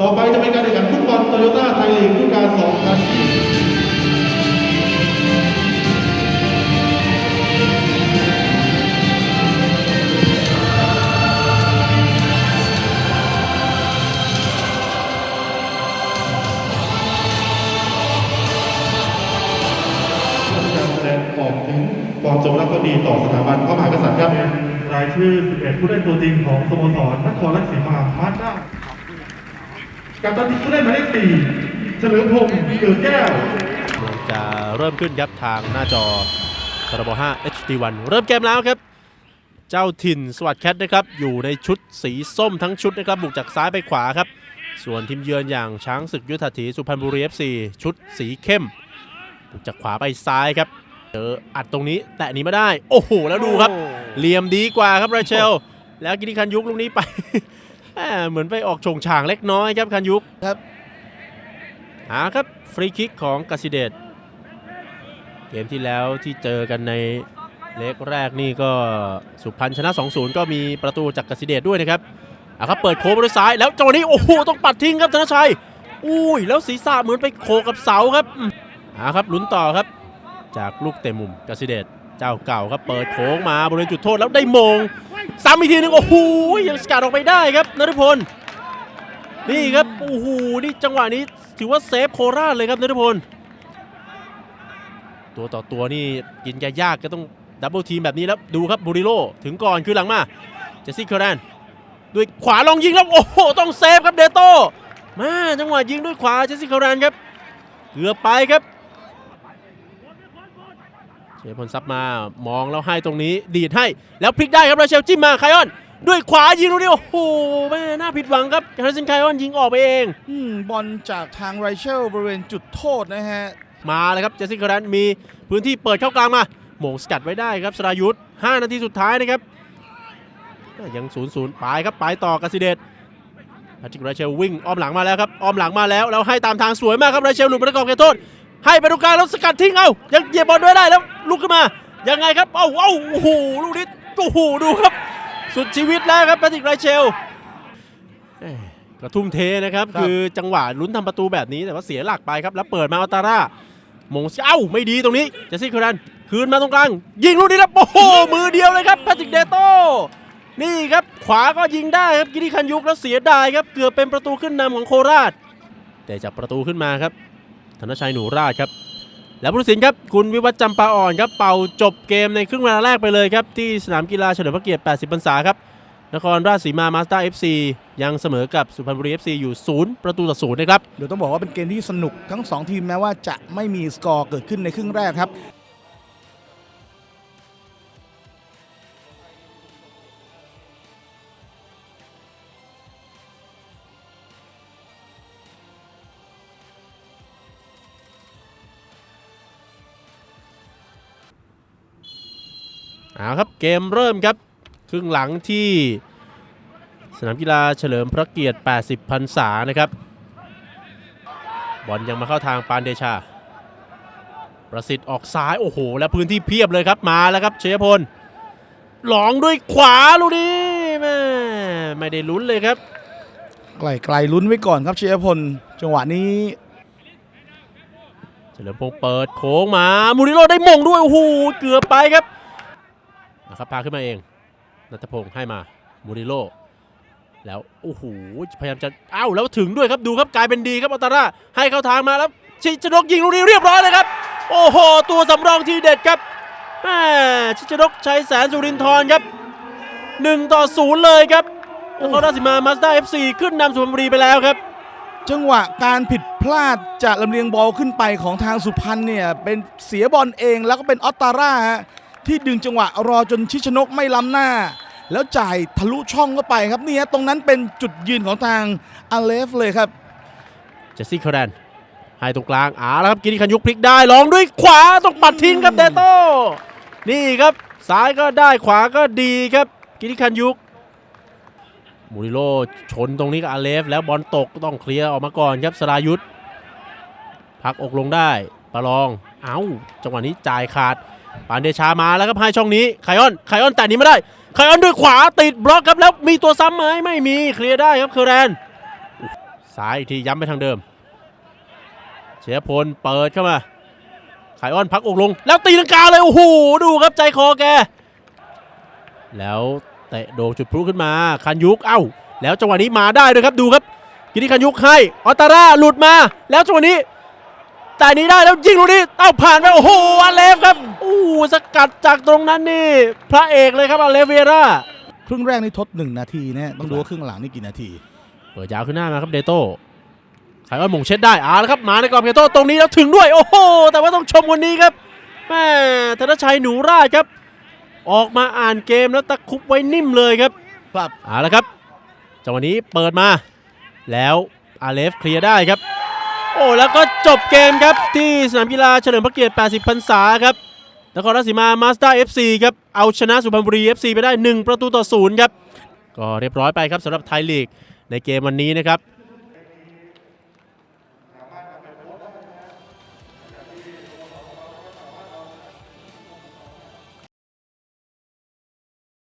ต่อไปจะเป็นการแข่งขันฟุตบอลโตโยต้าไทยลีกฤดูกาล2020การแสดงออกถึงความจงรักภักดีต่อสถาบันพระมหากษัตริย์ครับรายชื่อ 11 ผู้เล่นตัวจริงของสโมสรนครราชสีมามาสด้า กับตันทีมผู้เล่นหมายเลข4เฉลิมพงศ์เกิดแก้วจะเริ่มขึ้นครับทางหน้าจอทรบ5 HD1 เริ่มเกมแล้วครับ เจ้าถิ่นสวัสดแคทนะครับ อยู่ในชุดสีส้มทั้งชุดนะครับ บุกจากซ้ายไปขวาครับ ส่วนทีมเยือนอย่างช้างศึกยุทธาถีสุพรรณบุรี FC ชุดสีเข้ม บุกจากขวาไปซ้ายครับ เจออัดตรงนี้แตะหนี้ไม่ได้ โอ้โห แล้วดูครับ เหลี่ยมดีกว่าครับราเชล แล้วกิติคันยุกลูกนี้ไปแหม่ เหมือนไปออกโฉงฉางเล็กน้อยครับคันยุกครับหาครับฟรีคิกของกสิเดชเกมที่แล้วที่เจอกันในเล็กแรกนี่ก็สุพรรณชนะ 2-0 ก็มีประตูจากกสิเดชด้วยนะครับอะครับเปิดโค้งไปด้วยซ้ายแล้วจังหวะนี้โอ้โหต้องปัดทิ้งครับธนชัยอุ้ยแล้วศีรษะเหมือนไปโขกกับเสาครับอืมอะครับลุ้นต่อครับ จากลูกเตะมุมกสิเดช เจ้าเก่าครับเปิดโค้งมาบริเวณจุดโทษแล้วได้มงซ้ำอีกทีหนึงโอ้โหยังสกัดออกไปได้ครับนฤพลนี่ครับโอ้โหนี่จังหวะนี้ถือว่าเซฟโคราชเลยครับนฤพลตัวต่อตัวนี่กินยากก็ต้องดับเบิลทีมแบบนี้แล้วดูครับบูริโลถึงก่อนคือหลังมาเจสซี่เคอร์แรนด้วยขวาลองยิงแล้วโอ้โหต้องเซฟครับเดโต้มาจังหวะยิงด้วยขวาเจสซี่เคอร์แรนครับเกือบไปครับ เชฟพลซับมามองแล้วให้ตรงนี้ดีดให้แล้วพลิกได้ครับราเชลจิ้มมาไคออน ด้วยขวายิงลูกนี้โอ้โหแม่น่าผิดหวังครับฮาริสันไคออนยิงออกไปเองอืมบอลจากทางไรเชลบริเวณจุดโทษนะฮะมาเลยครับเจสซี่คารันมีพื้นที่เปิดเข้ากลางมาหม่งสกัดไว้ได้ครับสรายุทธ์5นาทีสุดท้ายนะครับยัง0ูนย์ไปครับไปต่อกสิเดชแพทริกราเชลวิ่งอ้อมหลังมาแล้วครับอ้อมหลังมาแล้วแล้วให้ตามทางสวยมากครับราเชลหลุดประกอบเขตโทษ ให้ไปตรงกลางแล้วสกัดทิ้งเอายังเหยียบบอลด้วยได้แล้วลุกขึ้นมายังไงครับเอ้าเอ้าโอ้โหลูกนี้โอ้โหดูครับ สุดชีวิตแล้วครับแพทริกไรเชลเอ้ยกระทุ่มเทนะครับครับ คือจังหวะลุ้นทำประตูแบบนี้แต่ว่าเสียหลักไปครับ แล้วเปิดมาอัลตาร่ามงเอ้าไม่ดีตรงนี้เจสซี่คอรันคืนมาตรงกลาง ยิงลูกนี้แล้วโอ้โหมือเดียวเลยครับแพทริกเดโต้นี่ครับขวาก็ยิงได้ครับกิติคันยุกแล้วเสียดายครับเกือบเป็นประตูขึ้นนำของโคราช แต่จับประตูขึ้นมาครับ ธนชัยหนูราชครับแล้วผู้สินครับคุณวิวัฒน์จำปาอ่อนครับเป่าจบเกมในครึ่งเวลาแรกไปเลยครับที่สนามกีฬาเฉลิมพระเกียรติ 80 พรรษาครับนครราชสีมามาสเตอร์เอฟซียังเสมอกับสุพรรณบุรีเอฟซีอยู่ 0 ประตูต่อ0นะครับเดี๋ยวต้องบอกว่าเป็นเกมที่สนุกทั้ง 2 ทีมแม้ว่าจะไม่มีสกอร์เกิดขึ้นในครึ่งแรกครับ เอาครับเกมเริ่มครับ ครึ่งหลังที่สนามกีฬาเฉลิมพระเกียรติ 80พรรษานะครับ บอลยังมาเข้าทางปานเดชา ประสิทธิ์ออกซ้ายโอ้โห และพื้นที่เพียบเลยครับมาแล้วครับเชยพลหลองด้วยขวาลูกนี้แม่ไม่ได้ลุ้นเลยครับไกลไกลๆลุ้นไว้ก่อนครับเชียร์พลจังหวะนี้ เฉลิมพงษ์เปิดโค้งมามูริโลได้มงด้วยโอ้โหเกือบไปครับ นะครับพาขึ้นมาเองนัทพงษ์ให้มามูริโลแล้วโอ้โหพยายามจะเอ้าแล้วถึงด้วยครับดูครับกลายเป็นดีครับอัลตาร่าให้เข้าทางมาแล้วชิชนกยิงลูกนี้เรียบร้อยเลยครับ โอ้โห ตัวสำรองทีเด็ดครับแมชิชนกชัยแสนสุรินทร์ครับ1ต่อ0เลยครับนครราชสีมามาสด้าเอฟซีขึ้นนำสุพรรณบุรีไปแล้วครับ จังหวะการผิดพลาดจะลำเลียงบอลขึ้นไปของทางสุพรรณเนี่ยเป็นเสียบอลเองแล้วก็เป็นออตตาร่าฮะ ที่ดึงจังหวะรอจนชิชนกไม่ล้ำหน้า แล้วจ่ายทะลุช่องเข้าไปครับนี่ฮะตรงนั้นเป็นจุดยืนของทางอาเลฟเลยครับเจสซี่คาร์แรนให้ตรงกลางอ่าแล้วครับกิติคันยุกพลิกได้ลองด้วยขวาต้องปัดทิ้งครับเดโต้นี่ครับซ้ายก็ได้ขวาก็ดีครับ กิติคันยุกมูริโลชนตรงนี้กับอาเลฟ แล้วบอลตกต้องเคลียร์ออกมาก่อนครับสรายุทธพักอกลงได้ประลองเอ้าจังหวะนี้จ่ายขาด ปานเดชามาแล้วครับให้ช่องนี้ไคออนไคออนแต่นี้ไม่ได้ไคออนด้วยขวาติดบล็อกครับแล้วมีตัวซ้ำไหมไม่มีเคลียร์ได้ครับเคอร์แรนซ้ายอีกทีย้ำไปทางเดิมเชียพลเปิดเข้ามาไขอ้อนพักอกลง แล้วตีลังกาเลยโอ้โหดูครับใจคอแก แล้วเตะโดงจุดพลุขึ้นมาคันยุกเอ้า แล้วจังหวะนี้มาได้ด้วยครับดูครับกิติคันยุกให้ออตาร่าหลุดมา แล้วจังหวะนี้ จ่ายหนี้ได้แล้วยิงลูกนี้เอ้าผ่านไปโอ้โหอาเลฟครับโอ้โหสกัดจากตรงนั้นนี่ พระเอกเลยครับอาเลฟเวยร่าครึ่งแรกนี่ทดหนึ่งนาทีนะต้องดูว่าครึ่งหลังนี่กี่นาที เปิดยาวขึ้นหน้ามาครับเดโต้ไขอ้อนหมงเช็ดได้เอาละครับมาในกรอบเดโต้ตรงนี้แล้วถึงด้วยโอ้โหแต่ว่าต้องชมคนนี้ครับแม่ธนชัยหนูราชครับ ออกมาอ่านเกมแล้วตะครุบไว้นิ่มเลยครับครับเอาละครับจังหวะนี้เปิดมา แล้วอาเลฟเคลียร์ได้ครับ โอ้แล้วก็จบเกมครับที่สนามกีฬาเฉลิมพระเกียรติ 80 พรรษาครับนครราชสีมามาสเตอร์ FC ครับเอาชนะสุพรรณบุรี FC ไปได้ 1 ประตูต่อศูนย์ครับก็เรียบร้อยไปครับสำหรับไทยลีกในเกมวันนี้นะครับ